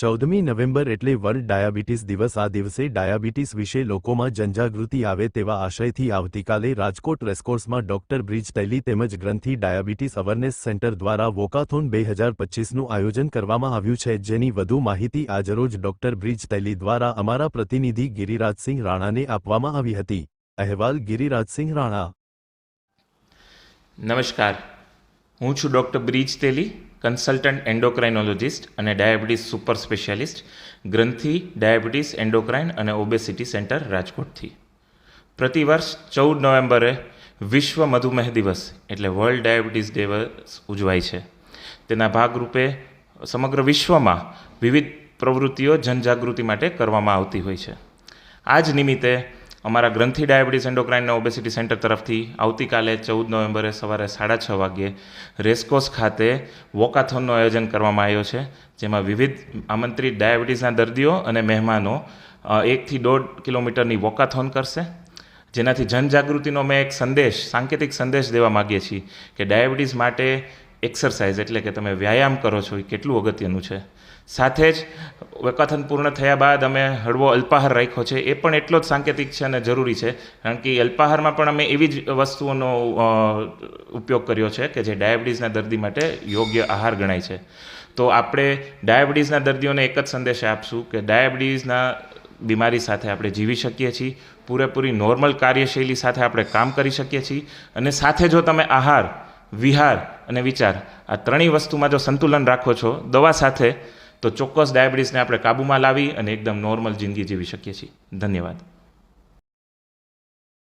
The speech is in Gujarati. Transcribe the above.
ચૌદમી નવેમ્બર એટલે વર્લ્ડ ડાયાબિટીસ દિવસ. આ દિવસે ડાયાબિટીસ વિશે લોકોમાં જનજાગૃતિ આવે તેવા આશયથી આવતીકાલે રાજકોટ રેસકોર્સમાં ડોક્ટર બ્રિજ તૈલી તેમજ ગ્રંથિ ડાયાબિટીસ અવેરનેસ સેન્ટર દ્વારા વોકાથોન બે હજાર પચીસનું આયોજન કરવામાં આવ્યું છે, જેની વધુ માહિતી આજરોજ ડોક્ટર બ્રિજ તૈલી દ્વારા અમારા પ્રતિનિધિ ગિરિરાજસિંહ રાણાને આપવામાં આવી હતી. અહેવાલ ગિરિરાજસિંહ રાણા. નમસ્કાર. હું છું doctor Brij Teli. Consultant endocrinologist અને diabetes super specialist ગ્રંથિ diabetes endocrine અને ઓબેસિટી સેન્ટર રાજકોટથી. પ્રતિવર્ષ ચૌદ નવેમ્બરે વિશ્વ મધુમેહ દિવસ, એટલે વર્લ્ડ ડાયાબિટીસ દિવસ ઉજવાય છે. તેના ભાગરૂપે સમગ્ર વિશ્વમાં વિવિધ પ્રવૃત્તિઓ જનજાગૃતિ માટે કરવામાં આવતી હોય છે. આ જ નિમિત્તે અમારા Granthi diabetes endocrine obesity centre તરફથી આવતીકાલે ચૌદ નવેમ્બરે સવારે સાડા છ વાગ્યે રેસકોસ ખાતે વોકાથોનનું આયોજન કરવામાં આવ્યો છે, જેમાં વિવિધ આમંત્રિત ડાયાબિટીસના દર્દીઓ અને મહેમાનો એકથી દોઢ કિલોમીટરની વોકાથોન કરશે. જેનાથી જનજાગૃતિનો મેં એક સંદેશ, સાંકેતિક સંદેશ દેવા માગીએ છીએ કે ડાયાબિટીસ માટે એક્સરસાઇઝ એટલે કે તમે વ્યાયામ કરો છો એ કેટલું અગત્યનું છે. સાથે જ વકાથન પૂર્ણ થયા બાદ અમે હળવો અલ્પાહાર રાખ્યો છે. એ પણ એટલો જ સાંકેતિક છે અને જરૂરી છે. કારણ કે અલ્પાહારમાં પણ અમે એવી જ વસ્તુઓનો ઉપયોગ કર્યો છે કે જે ડાયાબિટીસના દર્દી માટે યોગ્ય આહાર ગણાય છે. તો આપણે ડાયાબિટીસના દર્દીઓને એક જ સંદેશ આપશું કે ડાયાબિટીસના બીમારી સાથે આપણે જીવી શકીએ છીએ. પૂરેપૂરી નોર્મલ કાર્યશૈલી સાથે આપણે કામ કરી શકીએ છીએ. અને સાથે જો તમે આહાર, વિહાર અને વિચાર આ ત્રણેય વસ્તુમાં જો સંતુલન રાખો છો, દવા સાથે તો ચોક્કસ ડાયાબિટીસને આપણે કાબૂમાં લાવી અને એકદમ નોર્મલ જિંદગી જીવી શકીએ છીએ. ધન્યવાદ.